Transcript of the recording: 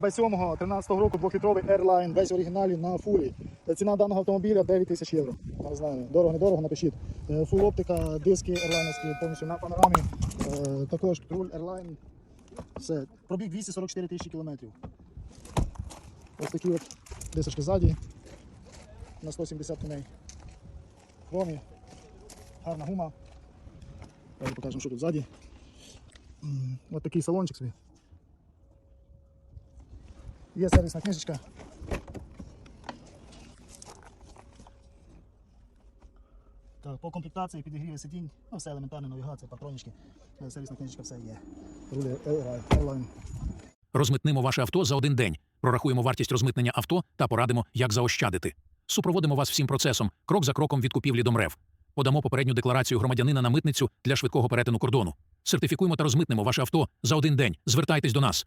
27-го 13-го року двохлітровий Airline, весь в оригіналі на фулі. Ціна даного автомобіля 9 тисяч євро. Не знаю, дорого, недорого, напишіть. Е, Фул оптика, диски ерлайновські повністю на панорамі. Е, Також руль Airline. Все. Пробіг 244 тисячі кілометрів. Ось такі от дисочки ззаді на 170 коней. Хромі. Гарна гума. Давайте покажемо, що тут ззаді. Ось такий салончик собі. Є сервісна книжечка. Так, по комплектації підігріви сидінь, ну все елементарна навігація, патронічки, Е, сервісна книжечка, все є. Рулі Airline. Airline. Розмитнимо ваше авто за один день. Прорахуємо вартість розмитнення авто та порадимо, як заощадити. Супроводимо вас всім процесом, крок за кроком від купівлі до МРЕВ. Подамо попередню декларацію громадянина на митницю для швидкого перетину кордону. Сертифікуємо та розмитнемо ваше авто за один день. Звертайтесь до нас.